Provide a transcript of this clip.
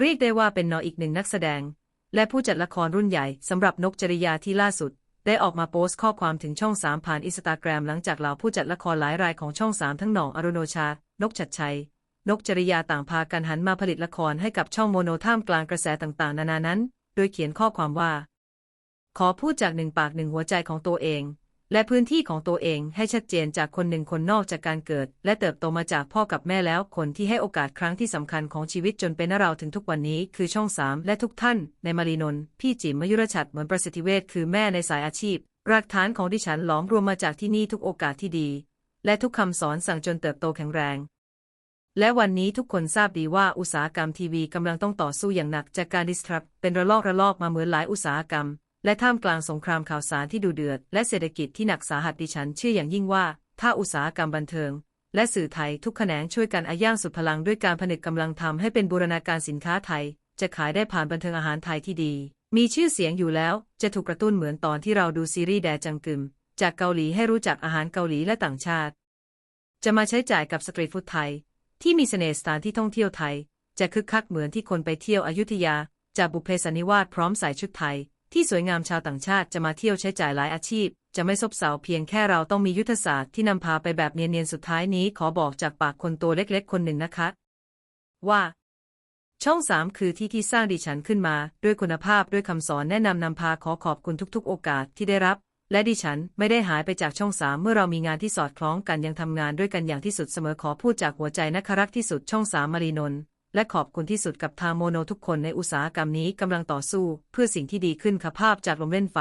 เรียกได้ว่าเป็นนออีกหนึ่งนักแสดง และผู้จัดละครรุ่นใหญ่สำหรับนกจริยาที่ล่าสุด ได้ออกมาโพสต์ข้อความถึงช่อง3ผ่านอินสตาแกรมหลังจากเหล่าผู้จัดละครหลายรายของช่อง3ทั้งหน่องอรุโนชา นกชัดชัย นกจริยาต่างพากันหันมาผลิตละครให้กับช่องโมโนท่ามกลางกระแสต่างๆ นานานั้น โดยเขียนข้อความว่า ขอพูดจากหนึ่งปากหนึ่งหัวใจของตัวเอง และพื้นที่ของตัวเองให้ชัดเจนจากคนหนึ่งคนนอกจากการเกิด และเติบโตมาจากพ่อกับแม่แล้วคนที่ให้โอกาสครั้งที่สำคัญของชีวิตจนเป็นเราถึงทุกวันนี้ คือช่องสามและทุกท่าน ในมารีนนท์พี่จิมมยุรชัดเหมือนประสิทธิเวชคือแม่ในสายอาชีพรากฐานของดิฉันหลอมรวมมาจากที่นี่ทุกโอกาสที่ดี และทุกคำสอนสั่งจนเติบโตแข็งแรง และวันนี้ทุกคนทราบดีว่าอุตสาหกรรมทีวีกำลังต้องต่อสู้อย่างหนักจากการดิสทรัพเป็นระลอกระลอกมาเหมือนหลายอุตสาหกรรม และท่ามกลางสงครามข่าวสารที่ดูเดือด และเศรษฐกิจที่หนักสาหัสดิฉันเชื่ออย่างยิ่งว่า ถ้าอุตสาหกรรมบันเทิง และสื่อไทยทุกแขนงช่วยกันอาย่างสุดพลังด้วยการผนึกกำลังทำให้เป็นบูรณาการสินค้าไทย จะขายได้ผ่านบันเทิงอาหารไทยที่ดี มีชื่อเสียงอยู่แล้ว จะถูกกระตุ้นเหมือนตอนที่เราดูซีรีส์แดจังกึม จากเกาหลีให้รู้จักอาหารเกาหลีและต่างชาติ จะมาใช้จ่ายกับสตรีทฟู้ดไทย ที่มีเสน่ห์สถานที่ท่องเที่ยวไทย จะคึกคักเหมือนที่คนไปเที่ยวอยุธยาจากบุเพสนนิวาสพร้อมใส่ชุดไทย ที่สวยงามชาวต่างชาติจะมาเที่ยวใช้จ่ายหลายอาชีพ จะไม่ซบเซาเพียงแค่เราต้องมียุทธศาสตร์ที่นำพาไปแบบเนียนๆสุดท้ายนี้ขอบอกจากปากคนตัวเล็กๆ คนหนึ่งนะคะ ว่า ช่องสามคือที่ที่สร้างดิฉันขึ้นมา ด้วยคุณภาพด้วยคำสอนแนะนำนำพาขอขอบคุณทุกๆ โอกาสที่ได้รับ และดิฉันไม่ได้หายไปจากช่องสามเมื่อเรามีงานที่สอดคล้องกันยังทำงานด้วยกันอย่างที่สุดเสมอขอพูดจากหัวใจนะคะรักที่สุดช่องสามมารีนนท์ และขอบคุณที่สุดกับทางโมโนทุกคนในอุตสาหกรรมนี้กำลังต่อสู้ เพื่อสิ่งที่ดีขึ้นค่ะภาพจากลมเล่นไฟ